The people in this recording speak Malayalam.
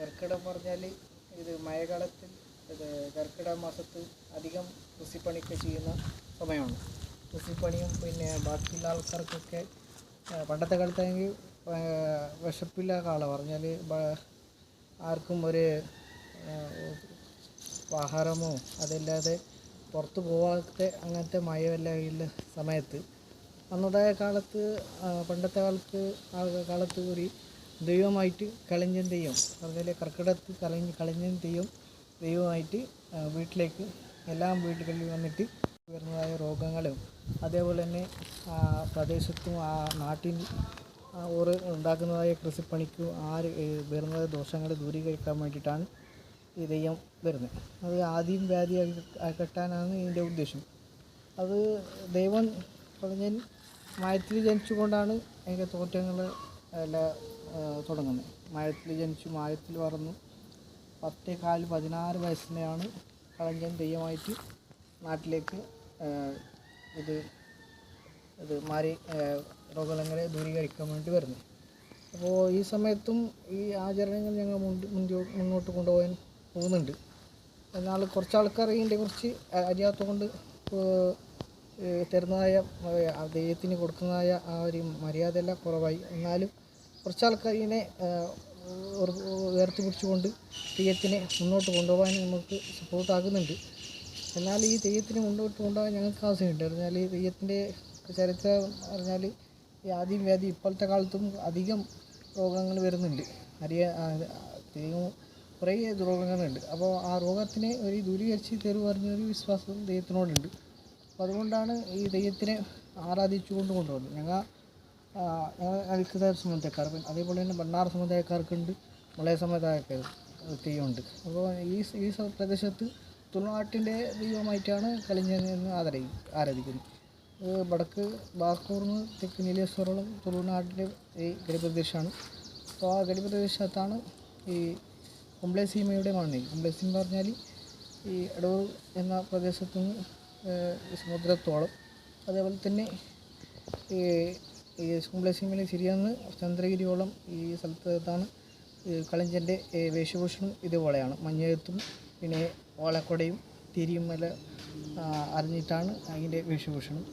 കർക്കിടകം പറഞ്ഞാൽ ഇത് മഴക്കാലത്തിൽ ഇത് കർക്കിടക മാസത്ത് അധികം കൃഷിപ്പണിയൊക്കെ ചെയ്യുന്ന സമയമാണ്. കൃഷിപ്പണിയും പിന്നെ ബാക്കിയുള്ള ആൾക്കാർക്കൊക്കെ പണ്ടത്തെ കാലത്താണെങ്കിൽ വിശപ്പില്ല കാലം പറഞ്ഞാൽ ആർക്കും ഒരു ആഹാരമോ അതല്ലാതെ പുറത്ത് പോകാത്ത അങ്ങനത്തെ മഴയെല്ലാം സമയത്ത്. അന്നത്തെ കാലത്ത് പണ്ടത്തെ കാലത്ത് ആ കാലത്ത് ഒരു ദൈവമായിട്ട് കളിഞ്ഞൻ തെയ്യം അതുപോലെ കർക്കിടത്ത് കളഞ്ഞ് കളിഞ്ഞൻ തെയ്യം ദൈവമായിട്ട് വീട്ടിലേക്ക് എല്ലാ വീടുകളിൽ വന്നിട്ട് വരുന്നതായ രോഗങ്ങളും അതേപോലെ തന്നെ പ്രദേശത്തും ആ നാട്ടിൽ ഓറ് ഉണ്ടാക്കുന്നതായ കൃഷിപ്പണിക്കും ആര് വരുന്ന ദോഷങ്ങൾ ദൂരീകരിക്കാൻ വേണ്ടിയിട്ടാണ് ഈ തെയ്യം വരുന്നത്. അത് ആദ്യം വ്യാധി കെട്ടാനാണ് ഇതിന്റെ ഉദ്ദേശം. അത് ദൈവം പറഞ്ഞാൽ മയത്തിൽ ജനിച്ചുകൊണ്ടാണ് അതിന്റെ തോറ്റങ്ങൾ എല്ലാം തുടങ്ങുന്നത് മായത്തിൽ ജനിച്ചു മായത്തിൽ വളർന്നു. പത്തേ കാൽ പതിനാറ് വയസ്സിനെയാണ് കളഞ്ചൻ തെയ്യമായിട്ട് നാട്ടിലേക്ക് ഇത് ഇത് മാറി രോഗങ്ങളെ ദൂരീകരിക്കാൻ വേണ്ടി വരുന്നത്. അപ്പോൾ ഈ സമയത്തും ഈ ആചരണങ്ങൾ ഞങ്ങൾ മുന്നോട്ട് കൊണ്ടുപോകാൻ പോകുന്നുണ്ട്. എന്നാൽ കുറച്ച് ആൾക്കാർ ഇതിന്റെ കുറിച്ച് അറിയാത്തതുകൊണ്ട് തരുന്നതായ ദൈവത്തിന് കൊടുക്കുന്നതായ ആ ഒരു മര്യാദ എല്ലാം കുറവായി. എന്നാലും കുറച്ച് ആൾക്കാർ ഇതിനെ ഏഹ്, ഉയർ- ഉയർത്തി പിടിച്ചുകൊണ്ട് തെയ്യത്തിനെ മുന്നോട്ട് കൊണ്ടുപോകാൻ നമുക്ക് സപ്പോർട്ടാകുന്നുണ്ട്. എന്നാൽ ഈ തെയ്യത്തിന് മുന്നോട്ട് കൊണ്ടുപോകാൻ ഞങ്ങൾക്ക് ആവശ്യമുണ്ട്. പറഞ്ഞാൽ ഈ തെയ്യത്തിന്റെ ചരിത്രം പറഞ്ഞാൽ ആദ്യം വ്യാധി ഇപ്പോഴത്തെ കാലത്തും അധികം രോഗങ്ങൾ വരുന്നുണ്ട്. അറിയ തെയ്യം കുറേ രോഗങ്ങളുണ്ട്. അപ്പോൾ ആ രോഗത്തിനെ ഒരു ദൂരീകരിച്ച് തരും പറഞ്ഞൊരു വിശ്വാസം ദൈവത്തിനോടുണ്ട്. അപ്പോൾ അതുകൊണ്ടാണ് ഈ ദൈവത്തിനെ ആരാധിച്ചുകൊണ്ട് കൊണ്ടുപോകുന്നത് ഞങ്ങൾ അൽക്കതാർ സമുദായക്കാർ. അതേപോലെ തന്നെ ബണ്ണാർ സമുദായക്കാർക്കുണ്ട് മലയ സമുദായക്കാർ തെയ്യമുണ്ട് അപ്പോൾ ഈ ഈ പ്രദേശത്ത് തുളുനാട്ടിന്റെ ദൈവമായിട്ടാണ് കലിഞ്ഞെന്ന് ആദരി ആരാധിക്കുന്നത്. വടക്ക് ബാക്കൂർന്ന് തെക്ക് നീലേശ്വരോളം തുളുനാട്ടിന്റെ ഈ ഗഡിപ്രദേശമാണ് അപ്പോൾ ആ ഗഡിപ്രദേശത്താണ് ഈ കുംബ്ലേസീമയുടെ മണ്ണ് കുംബ്ലേസീമ പറഞ്ഞാൽ ഈ എടൂർ എന്ന പ്രദേശത്തു നിന്ന് സമുദ്രത്തോളം. അതേപോലെ തന്നെ ഈ ഈ കുംബ്ലേസീമയിലെ ശരിയെന്ന് ചന്ദ്രഗിരിയോളം ഈ സ്ഥലത്താണ് കളിഞ്ചന്റെ വേഷഭൂഷണം ഇതുപോലെയാണ്. മഞ്ഞയത്തും പിന്നെ ഓലക്കൊടയും തിരിയും എല്ലാം അറിഞ്ഞിട്ടാണ് അതിന്റെ വേഷഭൂഷണം.